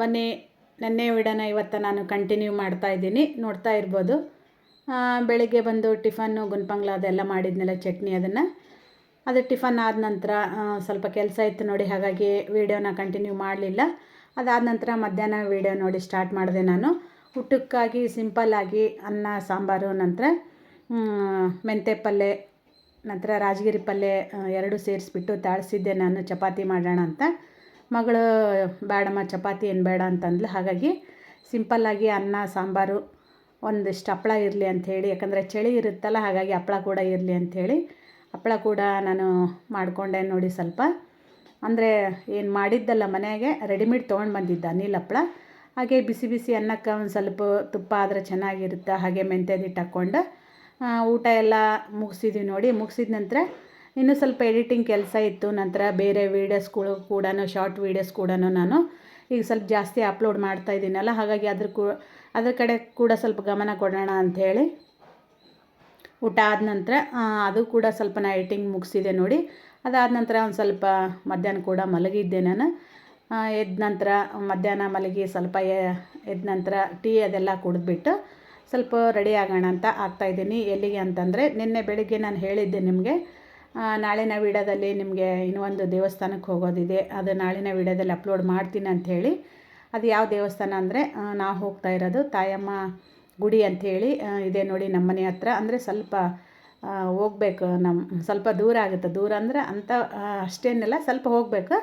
ಬನ್ನಿ, ನೆನ್ನೆ ವಿಡನ ಇವತ್ತು ನಾನು ಕಂಟಿನ್ಯೂ ಮಾಡ್ತಾ ಇದ್ದೀನಿ, ನೋಡ್ತಾ ಇರ್ಬೋದು. ಬೆಳಿಗ್ಗೆ ಬಂದು ಟಿಫನ್ನು ಗುನ್ಪಂಗ್ಲ ಅದೆಲ್ಲ ಮಾಡಿದ್ನಲ್ಲ, ಚಟ್ನಿ ಅದನ್ನು. ಅದು ಟಿಫನ್ ಆದ ನಂತರ ಸ್ವಲ್ಪ ಕೆಲಸ ಇತ್ತು ನೋಡಿ, ಹಾಗಾಗಿ ವೀಡಿಯೋನ ಕಂಟಿನ್ಯೂ ಮಾಡಲಿಲ್ಲ. ಅದಾದ ನಂತರ ಮಧ್ಯಾಹ್ನ ವೀಡಿಯೋ ನೋಡಿ ಸ್ಟಾರ್ಟ್ ಮಾಡಿದೆ ನಾನು. ಊಟಕ್ಕಾಗಿ ಸಿಂಪಲ್ಲಾಗಿ ಅನ್ನ, ಸಾಂಬಾರು, ನಂತರ ಮೆಂತೆ ಪಲ್ಯ ನಂತರ ರಾಜಗಿರಿ ಪಲ್ಯ ಎರಡು ಸೇರಿಸ್ಬಿಟ್ಟು ತಾಳಿಸಿದ್ದೆ ನಾನು, ಚಪಾತಿ ಮಾಡೋಣ ಅಂತ. ಮಗಳು ಬೇಡಮ್ಮ, ಚಪಾತಿ ಏನು ಬೇಡ ಅಂತಂದ್ಲು. ಹಾಗಾಗಿ ಸಿಂಪಲ್ಲಾಗಿ ಅನ್ನ, ಸಾಂಬಾರು ಒಂದಿಷ್ಟು ಹಪ್ಳ ಇರಲಿ ಅಂಥೇಳಿ ಯಾಕಂದರೆ ಚಳಿ ಇರುತ್ತಲ್ಲ, ಹಾಗಾಗಿ ಹಪ್ಳ ಕೂಡ ಇರಲಿ ಅಂಥೇಳಿ ಹಪ್ಳ ಕೂಡ ನಾನು ಮಾಡಿಕೊಂಡೆ ನೋಡಿ ಸ್ವಲ್ಪ. ಅಂದರೆ ಏನು ಮಾಡಿದ್ದಲ್ಲ ಮನೆಗೆ ರೆಡಿಮೇಡ್ ತೊಗೊಂಡು ಬಂದಿದ್ದ ಅನಿಲ್ ಹಪ್ಳ ಹಾಗೆ ಬಿಸಿ ಬಿಸಿ ಅನ್ನಕ್ಕೆ ಒಂದು ಸ್ವಲ್ಪ ತುಪ್ಪ ಆದರೆ ಚೆನ್ನಾಗಿರುತ್ತೆ, ಹಾಗೆ ಮೆಂತ್ಯದಿಟ್ಟು ಹಾಕ್ಕೊಂಡು. ಊಟ ಎಲ್ಲ ಮುಗಿಸಿದ್ವಿ ನೋಡಿ. ಮುಗಿಸಿದ ನಂತರ ಇನ್ನೂ ಸ್ವಲ್ಪ ಎಡಿಟಿಂಗ್ ಕೆಲಸ ಇತ್ತು. ನಂತರ ಬೇರೆ ವೀಡಿಯೋಸ್ಗಳು ಕೂಡ ಶಾರ್ಟ್ ವೀಡಿಯೋಸ್ ಕೂಡ ನಾನು ಈಗ ಸ್ವಲ್ಪ ಜಾಸ್ತಿ ಅಪ್ಲೋಡ್ ಮಾಡ್ತಾ ಇದ್ದೀನಲ್ಲ, ಹಾಗಾಗಿ ಅದ್ರ ಕೂ, ಅದ್ರ ಕಡೆ ಕೂಡ ಸ್ವಲ್ಪ ಗಮನ ಕೊಡೋಣ ಅಂಥೇಳಿ ಊಟ ಆದ ನಂತರ ಅದು ಕೂಡ ಸ್ವಲ್ಪ ನಾ ಎಡಿಟಿಂಗ್ ಮುಗಿಸಿದೆ ನೋಡಿ. ಅದಾದ ನಂತರ ಒಂದು ಸ್ವಲ್ಪ ಮಧ್ಯಾಹ್ನ ಕೂಡ ಮಲಗಿದ್ದೆ ನಾನು. ಎದ್ದ ನಂತರ ಮಧ್ಯಾಹ್ನ ಮಲಗಿ ಸ್ವಲ್ಪ ಎದ್ದ ನಂತರ ಟೀ ಅದೆಲ್ಲ ಕುಡಿದ್ಬಿಟ್ಟು ಸ್ವಲ್ಪ ರೆಡಿ ಆಗೋಣ ಅಂತ ಆಗ್ತಾಯಿದ್ದೀನಿ ಎಲ್ಲಿಗೆ ಅಂತಂದರೆ ನಿನ್ನೆ ಬೆಳಿಗ್ಗೆ ನಾನು ಹೇಳಿದ್ದೆ ನಿಮಗೆ ನಾಳಿನ ವಿಡಿಯೋದಲ್ಲಿ ನಿಮಗೆ ಇನ್ನೊಂದು ದೇವಸ್ಥಾನಕ್ಕೆ ಹೋಗೋದಿದೆ. ಅದು ನಾಳಿನ ವಿಡಿಯೋದಲ್ಲಿ ಅಪ್ಲೋಡ್ ಮಾಡ್ತೀನಿ ಅಂಥೇಳಿ ಅದು ಯಾವ ದೇವಸ್ಥಾನ ಅಂದರೆ ನಾವು ಹೋಗ್ತಾ ಇರೋದು ತಾಯಮ್ಮ ಗುಡಿ ಅಂಥೇಳಿ ಇದೆ ನೋಡಿ ನಮ್ಮ ಮನೆ ಹತ್ರ. ಅಂದರೆ ಸ್ವಲ್ಪ ಹೋಗ್ಬೇಕು ನಮ್ಮ ಸ್ವಲ್ಪ ದೂರ ಆಗುತ್ತೆ. ದೂರ ಅಂದರೆ ಅಂಥ ಅಷ್ಟೇನೆಲ್ಲ, ಸ್ವಲ್ಪ ಹೋಗಬೇಕು.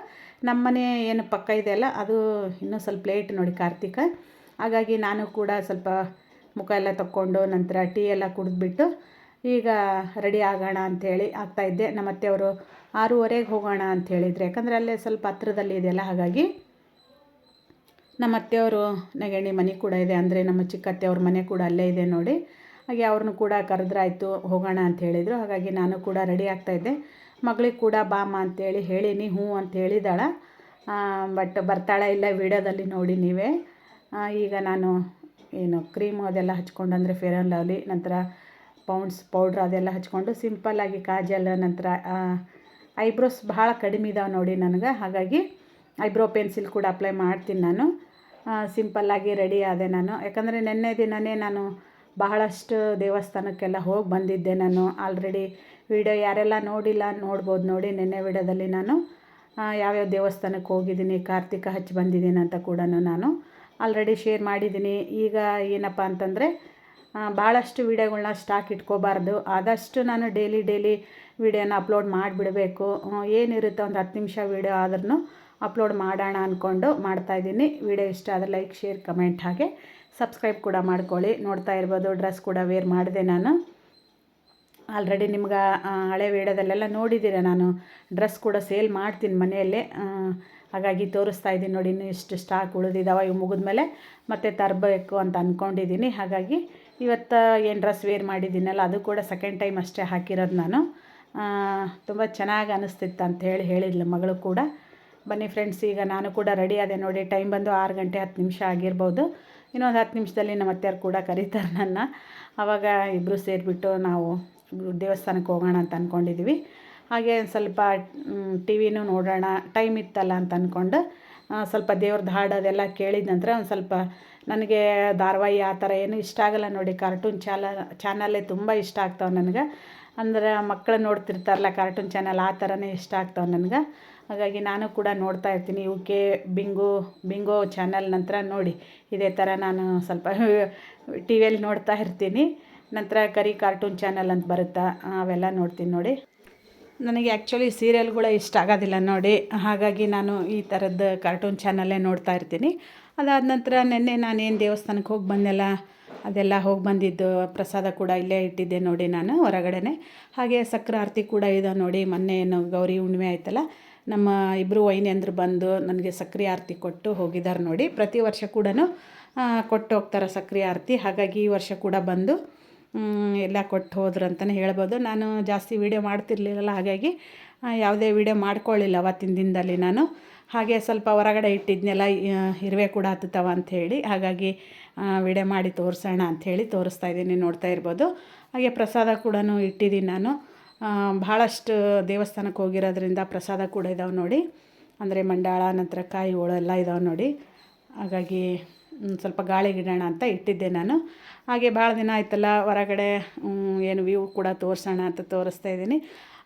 ನಮ್ಮ ಮನೆ ಏನು ಪಕ್ಕ ಇದೆಯಲ್ಲ ಅದು ಇನ್ನೂ ಸ್ವಲ್ಪ ಲೇಟ್ ನೋಡಿ ಕಾರ್ತಿಕ. ಹಾಗಾಗಿ ನಾನು ಕೂಡ ಸ್ವಲ್ಪ ಮುಖ ಎಲ್ಲ ತಕ್ಕೊಂಡು ನಂತರ ಟೀ ಎಲ್ಲ ಕುಡಿದ್ಬಿಟ್ಟು ಈಗ ರೆಡಿ ಆಗೋಣ ಅಂಥೇಳಿ ಆಗ್ತಾಯಿದ್ದೆ ನಮ್ಮ ಅತ್ತೆಯವರು ಆರೂವರೆಗೆ ಹೋಗೋಣ ಅಂತ ಹೇಳಿದರು ಯಾಕಂದರೆ ಅಲ್ಲೇ ಸ್ವಲ್ಪ ಹತ್ರದಲ್ಲಿ ಇದೆಯಲ್ಲ, ಹಾಗಾಗಿ ನಮ್ಮ ಅತ್ತೆಯವರು ನೆಗಣಿ ಮನೆ ಕೂಡ ಇದೆ. ಅಂದರೆ ನಮ್ಮ ಚಿಕ್ಕತ್ತೆಯವ್ರ ಮನೆ ಕೂಡ ಅಲ್ಲೇ ಇದೆ ನೋಡಿ. ಹಾಗೆ ಅವ್ರನ್ನೂ ಕೂಡ ಕರೆದ್ರಾಯಿತು ಹೋಗೋಣ ಅಂತ ಹೇಳಿದರು ಹಾಗಾಗಿ ನಾನು ಕೂಡ ರೆಡಿ ಆಗ್ತಾಯಿದ್ದೆ ಮಗಳಿಗೆ ಕೂಡ ಬಾಮ ಅಂತೇಳಿ ಹೇಳೀನಿ, ಹ್ಞೂ ಅಂತ ಹೇಳಿದಾಳ. ಬಟ್ ಬರ್ತಾಳೆ ಇಲ್ಲ ವಿಡಿಯೋದಲ್ಲಿ ನೋಡಿ ನೀವೇ. ಈಗ ನಾನು ಏನು ಕ್ರೀಮು ಅದೆಲ್ಲ ಹಚ್ಕೊಂಡು ಅಂದರೆ ಫೇರ್ ಆ್ಯಂಡ್ ಲವ್ಲಿ, ನಂತರ ಪೌಂಡ್ಸ್ ಪೌಡ್ರ್ ಅದೆಲ್ಲ ಹಚ್ಕೊಂಡು ಸಿಂಪಲ್ಲಾಗಿ ಕಾಜಲ್ ನಂತರ ಐಬ್ರೋಸ್ ಭಾಳ ಕಡಿಮೆ ಇದಾವೆ ನೋಡಿ ನನಗೆ. ಹಾಗಾಗಿ ಐಬ್ರೋ ಪೆನ್ಸಿಲ್ ಕೂಡ ಅಪ್ಲೈ ಮಾಡ್ತೀನಿ ನಾನು. ಸಿಂಪಲ್ಲಾಗಿ ರೆಡಿ ಆದೆ ನಾನು. ಯಾಕಂದರೆ ನಿನ್ನೆ ದಿನವೇ ನಾನು ಬಹಳಷ್ಟು ದೇವಸ್ಥಾನಕ್ಕೆಲ್ಲ ಹೋಗಿ ಬಂದಿದ್ದೆ ನಾನು. ಆಲ್ರೆಡಿ ವಿಡಿಯೋ ಯಾರೆಲ್ಲ ನೋಡಿಲ್ಲ ನೋಡ್ಬೋದು ನೋಡಿ ನಿನ್ನೆ ವಿಡಿಯೋದಲ್ಲಿ ನಾನು. ಯಾವ್ಯಾವ ದೇವಸ್ಥಾನಕ್ಕೆ ಹೋಗಿದ್ದೀನಿ, ಕಾರ್ತಿಕ ಹಚ್ಚಿ ಬಂದಿದ್ದೀನಿ ಅಂತ ಕೂಡ ನಾನು. ಆಲ್ರೆಡಿ ಶೇರ್ ಮಾಡಿದ್ದೀನಿ. ಈಗ ಏನಪ್ಪ ಅಂತಂದರೆ ಭಾಳಷ್ಟು ವೀಡಿಯೋಗಳನ್ನ ಸ್ಟಾಕ್ ಇಟ್ಕೋಬಾರ್ದು. ಆದಷ್ಟು ನಾನು ಡೈಲಿ ಡೈಲಿ ವೀಡಿಯೋನ ಅಪ್ಲೋಡ್ ಮಾಡಿಬಿಡಬೇಕು. ಏನಿರುತ್ತೆ ಒಂದು ಹತ್ತು ನಿಮಿಷ ವೀಡಿಯೋ ಆದ್ರೂ ಅಪ್ಲೋಡ್ ಮಾಡೋಣ ಅಂದ್ಕೊಂಡು ಮಾಡ್ತಾಯಿದ್ದೀನಿ ವೀಡಿಯೋ ಇಷ್ಟ ಆದರೆ ಲೈಕ್, ಶೇರ್, ಕಮೆಂಟ್ ಹಾಗೆ ಸಬ್ಸ್ಕ್ರೈಬ್ ಕೂಡ ಮಾಡ್ಕೊಳ್ಳಿ. ನೋಡ್ತಾ ಇರ್ಬೋದು, ಡ್ರೆಸ್ ಕೂಡ ವೇರ್ ಮಾಡಿದೆ ನಾನು. ಆಲ್ರೆಡಿ ನಿಮ್ಗೆ ಹಳೆ ವೀಡಿಯೋದಲ್ಲೆಲ್ಲ ನೋಡಿದ್ದೀರ ನಾನು. ಡ್ರೆಸ್ ಕೂಡ ಸೇಲ್ ಮಾಡ್ತೀನಿ ಮನೆಯಲ್ಲೇ. ಹಾಗಾಗಿ ತೋರಿಸ್ತಾ ಇದ್ದೀನಿ ನೋಡಿ, ಇನ್ನೂ ಇಷ್ಟು ಸ್ಟಾಕ್ ಉಳಿದಿದ್ದಾವೆ ಇವು ಮುಗಿದ್ಮೇಲೆ ಮತ್ತೆ ತರಬೇಕು ಅಂತ ಅಂದ್ಕೊಂಡಿದ್ದೀನಿ ಹಾಗಾಗಿ ಇವತ್ತು ಏನು ಡ್ರೆಸ್ ವೇರ್ ಮಾಡಿದ್ದೀನಲ್ಲ, ಅದು ಕೂಡ ಸೆಕೆಂಡ್ ಟೈಮ್ ಅಷ್ಟೇ ಹಾಕಿರೋದು ನಾನು. ತುಂಬ ಚೆನ್ನಾಗಿ ಅನಿಸ್ತಿತ್ತು ಅಂತ ಹೇಳಿ ಹೇಳಿದ್ಲು ಮಗಳು ಕೂಡ. ಬನ್ನಿ ಫ್ರೆಂಡ್ಸ್ ಈಗ ನಾನು ಕೂಡ ರೆಡಿ ಆದೆ ನೋಡಿ ಟೈಮ್ ಬಂದು ಆರು ಗಂಟೆ ಹತ್ತು ನಿಮಿಷ ಆಗಿರ್ಬೋದು. ಇನ್ನೊಂದು ಹತ್ತು ನಿಮಿಷದಲ್ಲಿ ನಮ್ಮ ಅತ್ತೆಯವ್ರು ಕೂಡ ಕರೀತಾರೆ ನನ್ನ. ಆವಾಗ ಇಬ್ಬರು ಸೇರಿಬಿಟ್ಟು ನಾವು ದೇವಸ್ಥಾನಕ್ಕೆ ಹೋಗೋಣ ಅಂತ ಅಂದ್ಕೊಂಡಿದ್ವಿ ಹಾಗೆ ಸ್ವಲ್ಪ ಟಿ ವಿನೂ ನೋಡೋಣ ಟೈಮ್ ಇತ್ತಲ್ಲ ಅಂತ ಅಂದ್ಕೊಂಡು ಸ್ವಲ್ಪ ದೇವ್ರದ್ದು ಹಾಡೋದೆಲ್ಲ ಕೇಳಿದ ನಂತರ ಒಂದು ಸ್ವಲ್ಪ ನನಗೆ ಧಾರಾವಾಹಿ ಆ ಥರ ಏನು ಇಷ್ಟ ಆಗಲ್ಲ ನೋಡಿ ಕಾರ್ಟೂನ್ ಚಾಲ ಚಾನಲ್ಲೇ ತುಂಬ ಇಷ್ಟ ಆಗ್ತಾವೆ ನನಗೆ. ಅಂದ್ರೆ ಮಕ್ಕಳು ನೋಡ್ತಿರ್ತಾರಲ್ಲ ಕಾರ್ಟೂನ್ ಚಾನಲ್ ಆ ಥರನೇ ಇಷ್ಟ ಆಗ್ತಾವೆ ನನಗೆ. ಹಾಗಾಗಿ ನಾನು ಕೂಡ ನೋಡ್ತಾ ಇರ್ತೀನಿ. ಯು ಕೆ ಬಿಂಗು ಬಿಂಗೋ ಚಾನಲ್ ನಂತರ ನೋಡಿ, ಇದೇ ಥರ ನಾನು ಸ್ವಲ್ಪ ಟಿ ವಿಯಲ್ಲಿ ನೋಡ್ತಾ ಇರ್ತೀನಿ. ನಂತರ ಕರಿ ಕಾರ್ಟೂನ್ ಚಾನಲ್ ಅಂತ ಬರುತ್ತಾ, ಅವೆಲ್ಲ ನೋಡ್ತೀನಿ ನೋಡಿ. ನನಗೆ ಆ್ಯಕ್ಚುಲಿ ಸೀರಿಯಲ್ಗಳೇ ಇಷ್ಟ ಆಗೋದಿಲ್ಲ ನೋಡಿ. ಹಾಗಾಗಿ ನಾನು ಈ ಥರದ್ದು ಕಾರ್ಟೂನ್ ಚಾನಲ್ಲೇ ನೋಡ್ತಾ ಇರ್ತೀನಿ. ಅದಾದ ನಂತರ ನಿನ್ನೆ ನಾನೇನು ದೇವಸ್ಥಾನಕ್ಕೆ ಹೋಗಿ ಬಂದೆಲ್ಲ, ಅದೆಲ್ಲ ಹೋಗಿ ಬಂದಿದ್ದು, ಪ್ರಸಾದ ಕೂಡ ಇಲ್ಲೇ ಇಟ್ಟಿದ್ದೆ ನೋಡಿ ನಾನು ಹೊರಗಡೆನೆ. ಹಾಗೆ ಸಕ್ಕರೆ ಆರತಿ ಕೂಡ ಇದೆ ನೋಡಿ, ಮೊನ್ನೆ ಏನು ಗೌರಿ ಹುಣ್ಣಿಮೆ ಆಯ್ತಲ್ಲ, ನಮ್ಮ ಇಬ್ಬರು ವೈನ್ಯಂದ್ರು ಬಂದು ನನಗೆ ಸಕ್ಕರೆ ಆರತಿ ಕೊಟ್ಟು ಹೋಗಿದ್ದಾರೆ ನೋಡಿ. ಪ್ರತಿ ವರ್ಷ ಕೂಡ ಕೊಟ್ಟು ಹೋಗ್ತಾರೆ ಸಕ್ಕರೆ ಆರತಿ. ಹಾಗಾಗಿ ಈ ವರ್ಷ ಕೂಡ ಬಂದು ಎಲ್ಲ ಕೊಟ್ಟು ಹೋದ್ರು ಅಂತಲೇ ಹೇಳ್ಬೋದು. ನಾನು ಜಾಸ್ತಿ ವೀಡಿಯೋ ಮಾಡ್ತಿರ್ಲಿಲ್ಲ ಹಾಗಾಗಿ ಯಾವುದೇ ವೀಡಿಯೋ ಮಾಡ್ಕೊಳ್ಳಿಲ್ಲ ಅವತ್ತಿನ ದಿನದಲ್ಲಿ ನಾನು. ಹಾಗೆ ಸ್ವಲ್ಪ ಹೊರಗಡೆ ಇಟ್ಟಿದ್ನೆಲ್ಲ ಇರುವೆ ಕೂಡ ಹತ್ತುತ್ತವ ಅಂಥೇಳಿ ಹಾಗಾಗಿ ವಿಡೆ ಮಾಡಿ ತೋರಿಸೋಣ ಅಂಥೇಳಿ ತೋರಿಸ್ತಾ ಇದ್ದೀನಿ, ನೋಡ್ತಾ ಇರ್ಬೋದು. ಹಾಗೆ ಪ್ರಸಾದ ಕೂಡ ಇಟ್ಟಿದ್ದೀನಿ ನಾನು. ಭಾಳಷ್ಟು ದೇವಸ್ಥಾನಕ್ಕೆ ಹೋಗಿರೋದ್ರಿಂದ ಪ್ರಸಾದ ಕೂಡ ಇದಾವೆ ನೋಡಿ. ಅಂದರೆ ಮಂಡಾಳ, ನಂತರ ಕಾಯಿ ಹೋಳು ಎಲ್ಲ ಇದಾವೆ ನೋಡಿ. ಹಾಗಾಗಿ ಸ್ವಲ್ಪ ಸ್ವಲ್ಪ ಗಾಳಿಗಿಡೋಣ ಅಂತ ಇಟ್ಟಿದ್ದೆ ನಾನು. ಹಾಗೆ ಭಾಳ ದಿನ ಆಯ್ತಲ್ಲ, ಹೊರಗಡೆ ಏನು ವ್ಯೂ ಕೂಡ ತೋರಿಸೋಣ ಅಂತ ತೋರಿಸ್ತಾ ಇದ್ದೀನಿ.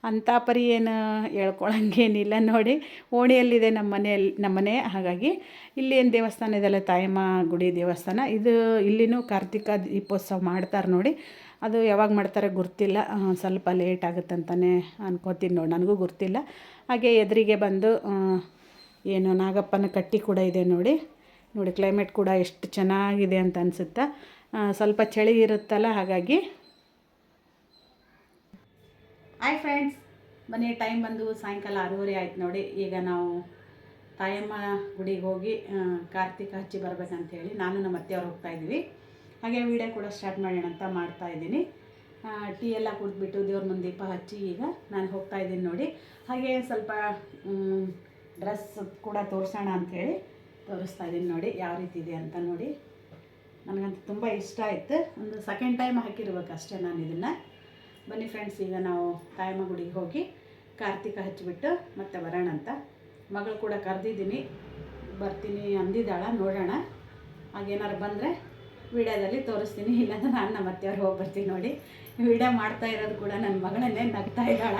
ಅಂಥ ಪರಿ ಏನು ಹೇಳ್ಕೊಳಂಗೇನಿಲ್ಲ ನೋಡಿ. ಓಣಿಯಲ್ಲಿದೆ ನಮ್ಮ ಮನೆಯಲ್ಲಿ ನಮ್ಮ ಮನೆ. ಹಾಗಾಗಿ ಇಲ್ಲಿ ಏನು ದೇವಸ್ಥಾನ ಇದೆಲ್ಲ ತಾಯಮ್ಮ ಗುಡಿ ದೇವಸ್ಥಾನ. ಇದು ಇಲ್ಲಿನೂ ಕಾರ್ತಿಕ ದೀಪೋತ್ಸವ ಮಾಡ್ತಾರೆ ನೋಡಿ. ಅದು ಯಾವಾಗ ಮಾಡ್ತಾರೆ ಗೊತ್ತಿಲ್ಲ. ಸ್ವಲ್ಪ ಲೇಟ್ ಆಗುತ್ತಂತಲೇ ಅನ್ಕೋತೀನಿ ನೋಡಿ. ನನಗೂ ಗೊತ್ತಿಲ್ಲ. ಹಾಗೆ ಎದುರಿಗೆ ಬಂದು ಏನು ನಾಗಪ್ಪನ ಕಟ್ಟಿ ಕೂಡ ಇದೆ ನೋಡಿ. ನೋಡಿ, ಕ್ಲೈಮೇಟ್ ಕೂಡ ಎಷ್ಟು ಚೆನ್ನಾಗಿದೆ ಅಂತ ಅನಿಸುತ್ತೆ. ಸ್ವಲ್ಪ ಚಳಿ ಇರುತ್ತಲ್ಲ ಹಾಗಾಗಿ ಹಾಯ್ ಫ್ರೆಂಡ್ಸ್ ಮನೆ ಟೈಮ್ ಬಂದು ಸಾಯಂಕಾಲ ಆರೂವರೆ ಆಯ್ತು ನೋಡಿ. ಈಗ ನಾವು ತಾಯಮ್ಮ ಗುಡಿಗೆ ಹೋಗಿ ಕಾರ್ತಿಕ ಹಚ್ಚಿ ಬರ್ಬೇಕಂತೇಳಿ ನಾನು ನಮ್ಮ ಅತ್ತೆಯವ್ರು ಹೋಗ್ತಾ ಇದ್ದೀವಿ. ಹಾಗೆ ವೀಡಿಯೋ ಕೂಡ ಸ್ಟಾರ್ಟ್ ಮಾಡೋಣ ಅಂತ ಮಾಡ್ತಾ ಇದ್ದೀನಿ. ಟೀ ಎಲ್ಲ ಕುಡಿದ್ಬಿಟ್ಟು ದೇವ್ರ ಮುಂದೆ ದೀಪ ಹಚ್ಚಿ ಈಗ ನಾನು ಹೋಗ್ತಾ ಇದ್ದೀನಿ ನೋಡಿ. ಹಾಗೆ ಸ್ವಲ್ಪ ಡ್ರೆಸ್ ಕೂಡ ತೋರಿಸೋಣ ಅಂಥೇಳಿ ತೋರಿಸ್ತಾ ಇದ್ದೀನಿ ನೋಡಿ ಯಾವ ರೀತಿ ಇದೆ ಅಂತ ನೋಡಿ. ನನಗಂತೂ ತುಂಬ ಇಷ್ಟ ಆಯಿತು. ಒಂದು ಸೆಕೆಂಡ್ ಟೈಮ್ ಹಾಕಿರ್ಬೇಕು ಅಷ್ಟೇ ನಾನು ಇದನ್ನು. ಬನ್ನಿ ಫ್ರೆಂಡ್ಸ್ ಈಗ ನಾವು ತಾಯಮ್ಮ ಗುಡಿಗೆ ಹೋಗಿ ಕಾರ್ತಿಕ ಹಚ್ಚಿಬಿಟ್ಟು ಮತ್ತೆ ಬರೋಣ ಅಂತ. ಮಗಳು ಕೂಡ ಕರೆದಿದ್ದೀನಿ. ಬರ್ತೀನಿ ಅಂದಿದ್ದಾಳ, ನೋಡೋಣ. ಹಾಗೇನಾರು ಬಂದರೆ ವಿಡಿಯೋದಲ್ಲಿ ತೋರಿಸ್ತೀನಿ, ಇಲ್ಲಾಂದ್ರೆ ನಾನು ನಮ್ಮ ಅತ್ತೆಯವ್ರು ಹೋಗಿ ಬರ್ತೀನಿ ನೋಡಿ. ವಿಡಿಯೋ ಮಾಡ್ತಾ ಇರೋದು ಕೂಡ ನನ್ನ ಮಗಳನ್ನೇ ನಗ್ತಾ ಇದ್ದಾಳ.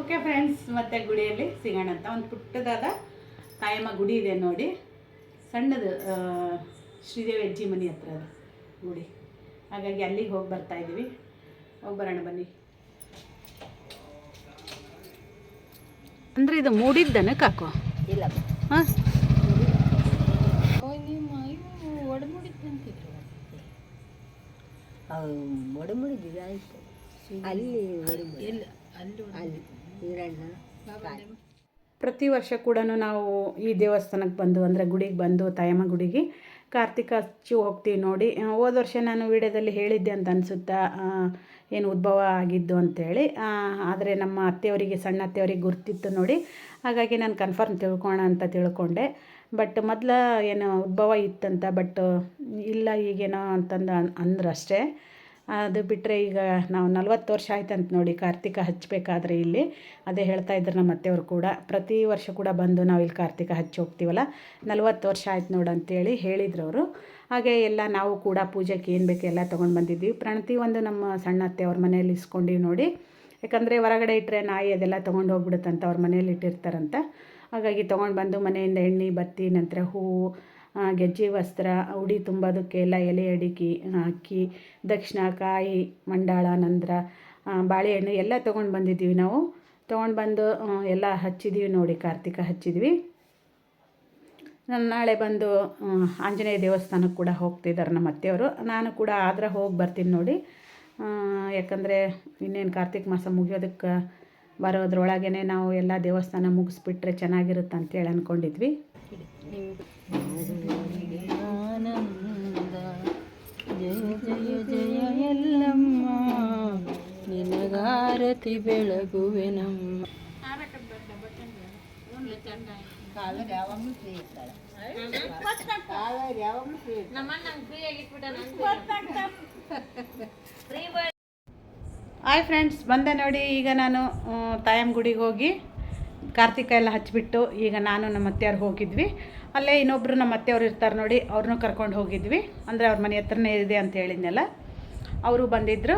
ಓಕೆ ಫ್ರೆಂಡ್ಸ್ ಮತ್ತೆ ಗುಡಿಯಲ್ಲಿ ಸಿಗೋಣ ಅಂತ. ಒಂದು ಪುಟ್ಟದಾದ ತಾಯಮ್ಮ ಗುಡಿ ಇದೆ ನೋಡಿ. ಸಣ್ಣದು ಶ್ರೀದೇವಿ ಅಜ್ಜಿ ಮನೆ ಹತ್ರ ಗುಡಿ. ಹಾಗಾಗಿ ಅಲ್ಲಿಗೆ ಹೋಗಿ ಬರ್ತಾ ಇದ್ದೀವಿ. ಹೋಗಿ ಬರೋಣ ಬನ್ನಿ. ಅಂದರೆ ಇದು ಮೂಡಿದ್ದನ ಕಾಕು ಇಲ್ಲ. ಹಾಂ? ಒಡಮುಡಿದಿದೆ ಆಯಿತು. ಅಲ್ಲಿ ಇಲ್ಲ ಅಲ್ಲಿ ಅಲ್ಲಿ ಈರಣ್ಣ. ಪ್ರತಿ ವರ್ಷ ಕೂಡ ನಾವು ಈ ದೇವಸ್ಥಾನಕ್ಕೆ ಬಂದು ಅಂದರೆ ಗುಡಿಗೆ ಬಂದು ತಾಯಮ್ಮ ಗುಡಿಗೆ ಕಾರ್ತಿಕ ಹಚ್ಚಿ ಹೋಗ್ತೀವಿ ನೋಡಿ. ಹೋದ ವರ್ಷ ನಾನು ವೀಡಿಯೋದಲ್ಲಿ ಹೇಳಿದ್ದೆ ಅಂತ ಅನಿಸುತ್ತಾ? ಏನು ಉದ್ಭವ ಆಗಿದ್ದು ಅಂತೇಳಿ. ಆದರೆ ನಮ್ಮ ಅತ್ತೆಯವರಿಗೆ, ಸಣ್ಣ ಅತ್ತೆಯವರಿಗೆ ಗುರ್ತಿತ್ತು ನೋಡಿ. ಹಾಗಾಗಿ ನಾನು ಕನ್ಫರ್ಮ್ ತಿಳ್ಕೋಣ ಅಂತ ತಿಳ್ಕೊಂಡೆ. ಬಟ್ ಮೊದಲ ಏನು ಉದ್ಭವ ಇತ್ತಂತ ಬಟ್ ಇಲ್ಲ ಈಗೇನೋ ಅಂತಂದು ಅಂದ್ರಷ್ಟೇ. ಅದು ಬಿಟ್ಟರೆ ಈಗ ನಾವು ನಲ್ವತ್ತು ವರ್ಷ ಆಯ್ತಂತ ನೋಡಿ ಕಾರ್ತಿಕ ಹಚ್ಚಬೇಕಾದ್ರೆ ಇಲ್ಲಿ. ಅದೇ ಹೇಳ್ತಾ ಇದ್ರು ನಮ್ಮ ಅತ್ತೆಯವರು ಕೂಡ. ಪ್ರತಿ ವರ್ಷ ಕೂಡ ಬಂದು ನಾವು ಇಲ್ಲಿ ಕಾರ್ತಿಕ ಹಚ್ಚಿ ಹೋಗ್ತೀವಲ್ಲ. ನಲ್ವತ್ತು ವರ್ಷ ಆಯ್ತು ನೋಡು ಅಂತೇಳಿ ಹೇಳಿದ್ರು ಅವರು. ಹಾಗೆ ಎಲ್ಲ ನಾವು ಕೂಡ ಪೂಜೆಗೆ ಏನು ಬೇಕು ಎಲ್ಲ ತೊಗೊಂಡು ಬಂದಿದ್ದೀವಿ. ಪ್ರಣತಿ ಒಂದು ನಮ್ಮ ಸಣ್ಣ ಅತ್ತೆ ಅವ್ರ ಮನೆಯಲ್ಲಿ ಇಸ್ಕೊಂಡಿವಿ ನೋಡಿ. ಯಾಕಂದರೆ ಹೊರಗಡೆ ಇಟ್ಟರೆ ನಾಯಿ ಅದೆಲ್ಲ ತೊಗೊಂಡು ಹೋಗ್ಬಿಡುತ್ತಂತ ಅವ್ರ ಮನೇಲಿ ಇಟ್ಟಿರ್ತಾರಂತ. ಹಾಗಾಗಿ ತೊಗೊಂಡು ಬಂದು ಮನೆಯಿಂದ ಎಣ್ಣೆ, ಬತ್ತಿ, ನಂತರ ಹೂವು ಗೆಜ್ಜೆ ವಸ್ತ್ರ, ಉಡಿ ತುಂಬೋದಕ್ಕೆ ಎಲ್ಲ ಎಲೆ ಅಡಿಕೆ, ಅಕ್ಕಿ, ದಕ್ಷಿಣ ಕಾಯಿ, ಮಂಡಾಳ ನಂತರ ಬಾಳೆಹಣ್ಣು ಎಲ್ಲ ತೊಗೊಂಡು ಬಂದಿದ್ದೀವಿ ನಾವು. ತೊಗೊಂಡು ಬಂದು ಎಲ್ಲ ಹಚ್ಚಿದ್ದೀವಿ ನೋಡಿ, ಕಾರ್ತಿಕ ಹಚ್ಚಿದ್ವಿ. ನಾನು ನಾಳೆ ಬಂದು ಆಂಜನೇಯ ದೇವಸ್ಥಾನಕ್ಕೆ ಕೂಡ ಹೋಗ್ತಿದ್ದಾರೆ ನಮ್ಮ ಅತ್ತೆಯವರು. ನಾನು ಕೂಡ ಆದ್ರೆ ಹೋಗಿ ಬರ್ತೀನಿ ನೋಡಿ. ಯಾಕಂದರೆ ಇನ್ನೇನು ಕಾರ್ತಿಕ ಮಾಸ ಮುಗಿಯೋದಕ್ಕೆ ಬರೋದ್ರೊಳಗೇ ನಾವು ಎಲ್ಲ ದೇವಸ್ಥಾನ ಮುಗಿಸ್ಬಿಟ್ರೆ ಚೆನ್ನಾಗಿರುತ್ತೆ ಅಂತೇಳಿ ಅಂದ್ಕೊಂಡಿದ್ವಿ ಆನಂದ ಜಯ ಜಯ ಜಯ ಎಲ್ಲಮ್ಮ ನಿನಗಾರತಿ ಬೆಳಗುವೆ ನಮ್ಮ ಕಾವೇರಿ ಯಾವಾಗಲೂ ಫ್ರೀ ಇರ್ತಾಳೆ. ಕಾವೇರಿ ಯಾವಾಗಲೂ ಫ್ರೀ ಹಾಯ್ ಫ್ರೆಂಡ್ಸ್ ಬಂದೆ ನೋಡಿ ಈಗ ನಾನು ತಾಯಮ್ಮ ಗುಡಿಗೆ ಹೋಗಿ ಕಾರ್ತಿಕ ಎಲ್ಲ ಹಚ್ಚಿಬಿಟ್ಟು ಈಗ ನಾನು ನಮ್ಮ ಅತ್ತೆಯವ್ರು ಹೋಗಿದ್ವಿ. ಅಲ್ಲೇ ಇನ್ನೊಬ್ಬರು ನಮ್ಮ ಅತ್ತೆಯವ್ರು ಇರ್ತಾರೆ ನೋಡಿ, ಅವ್ರನ್ನೂ ಕರ್ಕೊಂಡು ಹೋಗಿದ್ವಿ. ಅಂದರೆ ಅವ್ರ ಮನೆ ಹತ್ರನೇ ಇದೆ ಅಂತ ಹೇಳಿದ್ನಲ್ಲ. ಅವರು ಬಂದಿದ್ದರು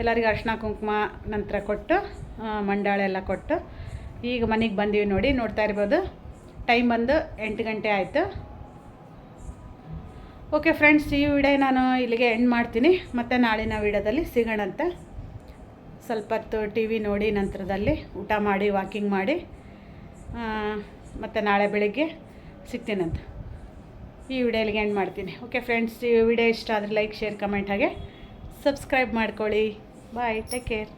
ಎಲ್ಲರಿಗೂ ಅರ್ಶಿನ ಕುಂಕುಮ ನಂತರ ಕೊಟ್ಟು ಮಂಡಾಳೆ ಮಂಡಾಳ ಎಲ್ಲ ಕೊಟ್ಟು. ಈಗ ಮನೆಗೆ ಬಂದೀವಿ ನೋಡಿ, ನೋಡ್ತಾ ಇರ್ಬೋದು. ಟೈಮ್ ಬಂದು ಎಂಟು ಗಂಟೆ ಆಯಿತು. ಓಕೆ ಫ್ರೆಂಡ್ಸ್ ಈ ವಿಡಿಯೋ ನಾನು ಇಲ್ಲಿಗೆ ಎಂಡ್ ಮಾಡ್ತೀನಿ. ಮತ್ತು ನಾಳಿನ ವಿಡಿಯೋದಲ್ಲಿ ಸಿಗೋಣಂತೆ ಸ್ವಲ್ಪ ಹೊತ್ತು ಟಿ ವಿ ನೋಡಿ, ನಂತರದಲ್ಲಿ ಊಟ ಮಾಡಿ ವಾಕಿಂಗ್ ಮಾಡಿ. ಮತ್ತು ನಾಳೆ ಬೆಳಿಗ್ಗೆ ಸಿಗ್ತೀನಂತ. ಈ ವಿಡಿಯೋ ಇಲ್ಲಿಗೆ ಎಂಡ್ ಮಾಡ್ತೀನಿ. ಓಕೆ ಫ್ರೆಂಡ್ಸ್ ಈ ವಿಡಿಯೋ ಇಷ್ಟ ಆದರೆ ಲೈಕ್ ಶೇರ್ ಕಮೆಂಟ್ ಹಾಗೆ ಸಬ್ಸ್ಕ್ರೈಬ್ ಮಾಡ್ಕೊಳ್ಳಿ. Bye take care